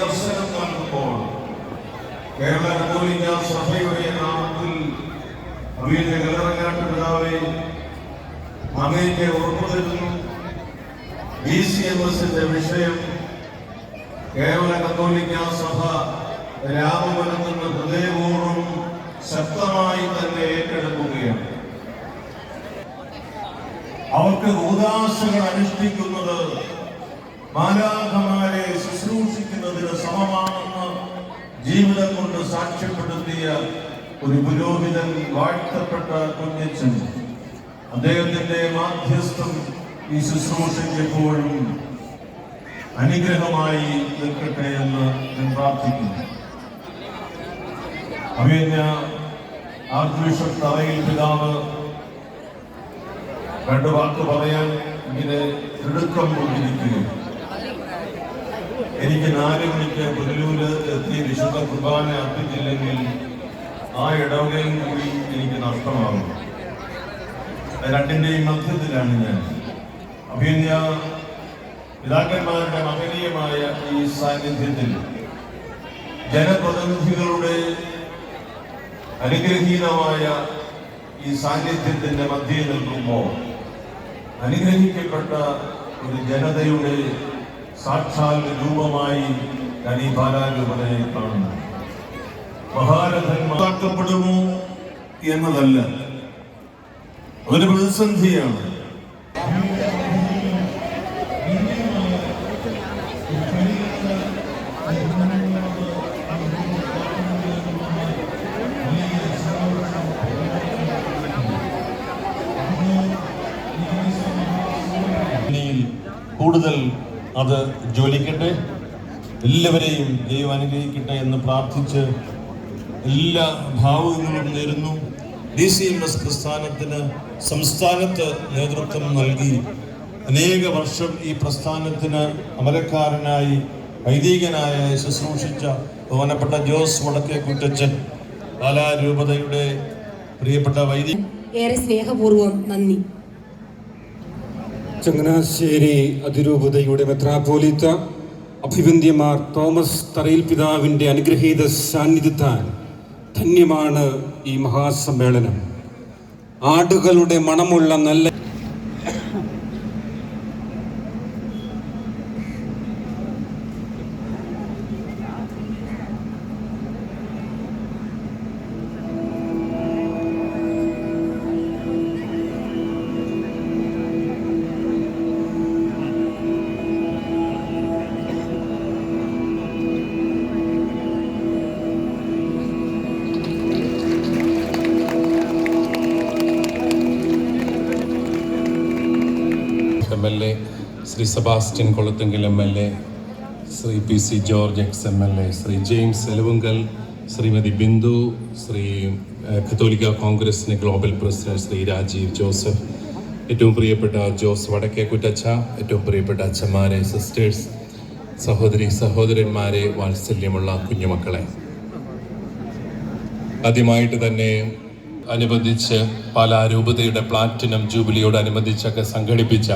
ദർശനം നൽകുമ്പോൾ കേരള കത്തോലിക്ക സഭയുടെ നാമത്തിൽ അവിയുടെ കലറങ്ങാട്ട് പിതാവെ അങ്ങേക്ക് ഉറപ്പു തരുന്നു. ബി സി എം എസിന്റെ വിഷയം കേരള കത്തോലിക്ക സഭ രാമപുരത്തുനിന്ന് നിന്ന് ഹൃദയപൂർവം ശക്തമായി തന്നെ ഏറ്റെടുക്കുകയാണ്. അവർക്ക് ഉദാശകൾ അനുഷ്ഠിക്കുന്നത് ശുശ്രൂഷിക്കുന്നതിന് സമമാണെന്ന് ജീവിതം കൊണ്ട് സാക്ഷ്യപ്പെടുത്തിയ ഒരു പുരോഹിതൻ വാഴ്ത്തപ്പെട്ട കുഞ്ഞച്ചൻ അദ്ദേഹത്തിന്റെ മാധ്യസ്ഥം ഈ ശുശ്രൂഷയ്ക്ക് എപ്പോഴും അനുഗ്രഹമായി നിൽക്കട്ടെ എന്ന് ഞാൻ പ്രാർത്ഥിക്കുന്നു. അവിഞ്ഞ ആർച്ച് തറയിൽ പിതാവ് രണ്ട് വാക്ക് പറയാൻ ഇങ്ങനെ തിടുക്കം കൊണ്ടിരിക്കുകയും എനിക്ക് നാല് മണിക്ക് പുനലൂര് എത്തി വിശുദ്ധ കുർബാന അർപ്പിച്ചില്ലെങ്കിൽ ആ ഇടവകയും കൂടി എനിക്ക് നഷ്ടമാകും രണ്ടിന്റെയും മധ്യത്തിലാണ് ഞാൻ. അഭിനയ പിതാക്കന്മാരുടെ മഹനീയമായ ഈ സാന്നിധ്യത്തിൽ ജനപ്രതിനിധികളുടെ അനുഗ്രഹീതമായ ഈ സാന്നിധ്യത്തിന്റെ മധ്യേ നിൽക്കുമ്പോൾ അനുഗ്രഹിക്കപ്പെട്ട ഒരു ജനതയുടെ സാക്ഷാൽ രൂപമായി ഞാൻ ഈ ബാലാരൂപതയെ കാണുന്നു മഹാരഥന്മാക്കപ്പെടുമോ എന്നതല്ല. ഒരു പ്രതിസന്ധിയാണ്. കൂടുതൽ അത് ജോലിക്കട്ടെ എല്ലാവരെയും ദൈവം അനുഗ്രഹിക്കട്ടെ എന്ന് പ്രാർത്ഥിച്ച് എല്ലാ ഭാവങ്ങളും നേരുന്നു. ഡി സി എം എസ് പ്രസ്ഥാനത്തിന് സംസ്ഥാനത്ത് നേതൃത്വം നൽകി. അനേക വർഷം ഈ പ്രസ്ഥാനത്തിന് അമരക്കാരനായി വൈദികനായ ശുശ്രൂഷിച്ച ബഹുമാനപ്പെട്ട ജോസ് വടക്കേ കുറ്റച്ചൻ കലാരൂപതയുടെ പ്രിയപ്പെട്ട വൈദിക ഏറെ സ്നേഹപൂർവം നന്ദി. ചങ്ങനാശ്ശേരി അതിരൂപതയുടെ മെത്രാപോലിത്ത അഭിവന്ദ്യമാർ തോമസ് തറയിൽ പിതാവിന്റെ അനുഗ്രഹീത സാന്നിധ്യത്താൽ ധന്യമാണ് ഈ മഹാസമ്മേളനം. ആടുകളുടെ മണമുള്ള നല്ല L A Shri Sebastian Kolathunkal M L A Shri P C George ex M L A Shri James Elavunkal Shrimathi Bindu Shri കത്തോലിക്ക കോൺഗ്രസിന് global president Shri Rajeev Joseph ഏറ്റവും പ്രിയപ്പെട്ട ജോസ് വടക്കേ കുറ്റച്ഛ ഏറ്റവും പ്രിയപ്പെട്ട അച്ഛന്മാരെ സിസ്റ്റേഴ്സ് സഹോദരി സഹോദരന്മാരെ വാത്സല്യമുള്ള കുഞ്ഞുമക്കളെ. ആദ്യമായിട്ട് തന്നെ അനുബന്ധിച്ച് പാലാരൂപതയുടെ പ്ലാറ്റിനം ജൂബിലിയോടനുബന്ധിച്ചൊക്കെ സംഘടിപ്പിച്ച